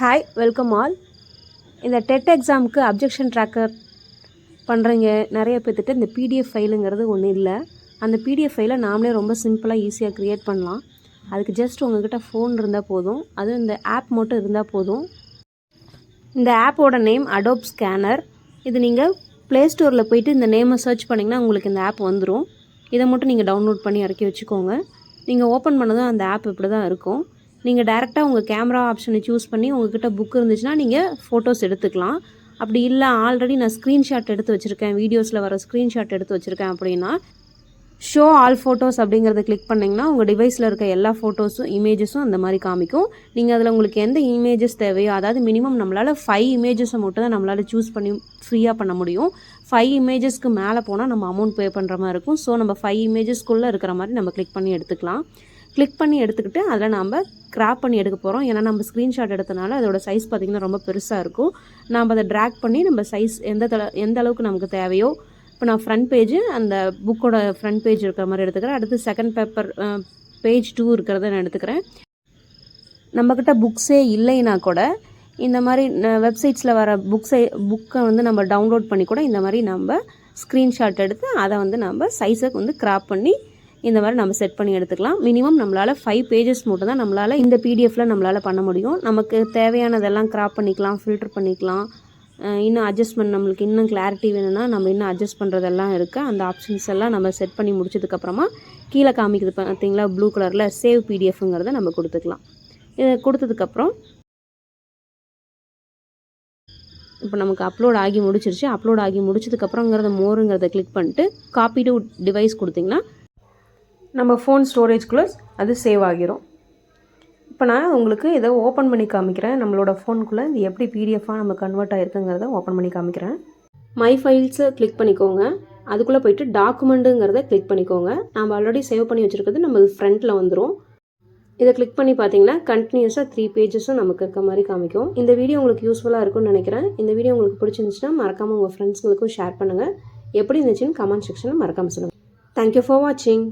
Hi welcome all இந்த TET எக்ஸாமுக்கு objection tracker பண்ணுறீங்க நிறைய பேர்த்துட்டு இந்த பிடிஎஃப் ஃபைலுங்கிறது ஒன்றும் இல்லை. அந்த பிடிஎஃப் ஃபைலை நாமளே ரொம்ப சிம்பிளாக ஈஸியாக க்ரியேட் பண்ணலாம். அதுக்கு ஜஸ்ட் உங்கள்கிட்ட ஃபோன் இருந்தால் போதும். அதுவும் இந்த ஆப் மட்டும் இருந்தால் போதும். இந்த ஆப்போட நேம் அடோப் ஸ்கேனர் இது நீங்கள் ப்ளே ஸ்டோரில் போயிட்டு இந்த நேமை சர்ச் பண்ணிங்கன்னா உங்களுக்கு இந்த ஆப் வந்துடும் இதை மட்டும் நீங்கள் டவுன்லோட் பண்ணி இறக்கி வச்சுக்கோங்க. நீங்கள் ஓப்பன் பண்ணதும் அந்த ஆப் இப்படி தான் இருக்கும். நீங்கள் டேரெக்டாக உங்கள் கேமரா ஆப்ஷனை சூஸ் பண்ணி உங்ககிட்ட புக் இருந்துச்சுன்னா நீங்கள் ஃபோட்டோஸ் எடுத்துக்கலாம். அப்படி இல்லை ஆல்ரெடி நான் ஸ்க்ரீன்ஷாட் எடுத்து வச்சுருக்கேன். வீடியோஸில் வர ஸ்க்ரீன்ஷாட் எடுத்து வச்சுருக்கேன் அப்படின்னா ஷோ ஆல் ஃபோட்டோஸ் அப்படிங்கிறத கிளிக் பண்ணிங்கன்னா உங்கள் டிவைஸில் இருக்க எல்லா ஃபோட்டோஸும் இமேஜஸும் அந்த மாதிரி காமிக்கும். நீங்கள் அதில் உங்களுக்கு எந்த இமேஜஸ் தேவையோ அதாவது மினிமம் நம்மளால் ஃபைவ் இமேஜஸை மட்டும் தான் நம்மளால் சூஸ் பண்ணி ஃப்ரீயாக பண்ண முடியும். ஃபைவ் இமேஜஸ்க்கு மேலே போனால் நம்ம அமௌண்ட் பே பண்ணுற மாதிரி இருக்கும். ஸோ நம்ம ஃபைவ் இமேஜஸ்க்குள்ளே இருக்கிற மாதிரி நம்ம கிளிக் பண்ணி எடுத்துக்கலாம். கிளிக் பண்ணி எடுத்துக்கிட்டு அதில் நாம் கிராப் பண்ணி எடுக்க போகிறோம் ஏன்னா நம்ம ஸ்க்ரீன்ஷாட் எடுத்தனால அதோட சைஸ் பார்த்திங்கன்னா ரொம்ப பெருசாக இருக்கும். நாம் அதை ட்ராக் பண்ணி நம்ம சைஸ் எந்த தள எந்த அளவுக்கு நமக்கு தேவையோ இப்போ நான் ஃப்ரண்ட் பேஜ் அந்த புக்கோட ஃப்ரண்ட் பேஜ் இருக்கிற மாதிரி எடுத்துக்கிறேன். அடுத்து செகண்ட் பேப்பர் பேஜ் டூ இருக்கிறத நான் எடுத்துக்கிறேன். நம்மக்கிட்ட புக்ஸே இல்லைன்னா கூட இந்த மாதிரி வெப்சைட்ஸில் வர புக்ஸை புக்கை வந்து நம்ம டவுன்லோட் பண்ணி கூட இந்த மாதிரி நம்ம ஸ்க்ரீன்ஷாட் எடுத்து அதை வந்து நம்ம சைஸை வந்து கிராப் பண்ணி இந்த மாதிரி நம்ம செட் பண்ணி எடுத்துக்கலாம். மினிமம் நம்மளால் ஃபைவ் பேஜஸ் மட்டும் தான் நம்மளால் இந்த பிடிஎஃப்பில் நம்மளால் பண்ண முடியும். நமக்கு தேவையானதெல்லாம் கிராப் பண்ணிக்கலாம் ஃபில்டர் பண்ணிக்கலாம். இன்னும் அட்ஜஸ்ட்மெண்ட் நம்மளுக்கு இன்னும் கிளாரிட்டி வேணும்னா நம்ம இன்னும் அட்ஜஸ்ட் பண்ணுறதெல்லாம் இருக்குது அந்த ஆப்ஷன்ஸ் எல்லாம் நம்ம செட் பண்ணி முடிச்சதுக்கப்புறமா கீழே காமிக்குது பார்த்தீங்களா ப்ளூ கலரில் சேவ் பிடிஎஃப்ங்கிறத நம்ம கொடுத்துக்கலாம். இதை கொடுத்ததுக்கப்புறம் இப்போ நமக்கு அப்லோட் ஆகி முடிச்சிருச்சு. அப்லோட் ஆகி முடிச்சதுக்கப்புறங்கிறத மோருங்கிறத கிளிக் பண்ணிட்டு காப்பி டு டிவைஸ் கொடுத்திங்கன்னா நம்ம ஃபோன் ஸ்டோரேஜ்குள்ளே அது சேவ் ஆகிரும். இப்போ நான் உங்களுக்கு இதை ஓப்பன் பண்ணி காமிக்கிறேன். நம்மளோட ஃபோனுக்குள்ளே இது எப்படி பிடிஎஃபாக நம்ம கன்வெர்ட் ஆகிருக்குங்கிறத ஓப்பன் பண்ணி காமிக்கிறேன். மை ஃபைல்ஸை கிளிக் பண்ணிக்கோங்க. அதுக்குள்ளே போயிட்டு டாக்குமெண்ட்டுங்கிறத கிளிக் பண்ணிக்கோங்க. நம்ம ஆல்ரெடி சேவ் பண்ணி வச்சுருக்கிறது நம்ம ஃப்ரண்ட்டில் வந்துடும் இதை கிளிக் பண்ணி பார்த்தீங்கன்னா கண்டினியூஸாக த்ரீ பேஜஸும் நமக்கு இருக்க மாதிரி காமிக்கும். இந்த வீடியோ உங்களுக்கு யூஸ்ஃபுல்லாக இருக்கும்னு நினைக்கிறேன். இந்த வீடியோ உங்களுக்கு பிடிச்சிருந்துச்சுன்னா மறக்காமல் உங்கள் ஃப்ரெண்ட்ஸ்களுக்கும் ஷேர் பண்ணுங்கள் எப்படி இருந்துச்சுன்னு கமெண்ட் செக்ஷனில் மறக்காமல் சொல்லுங்கள் தேங்க்யூ ஃபார் வாட்சிங்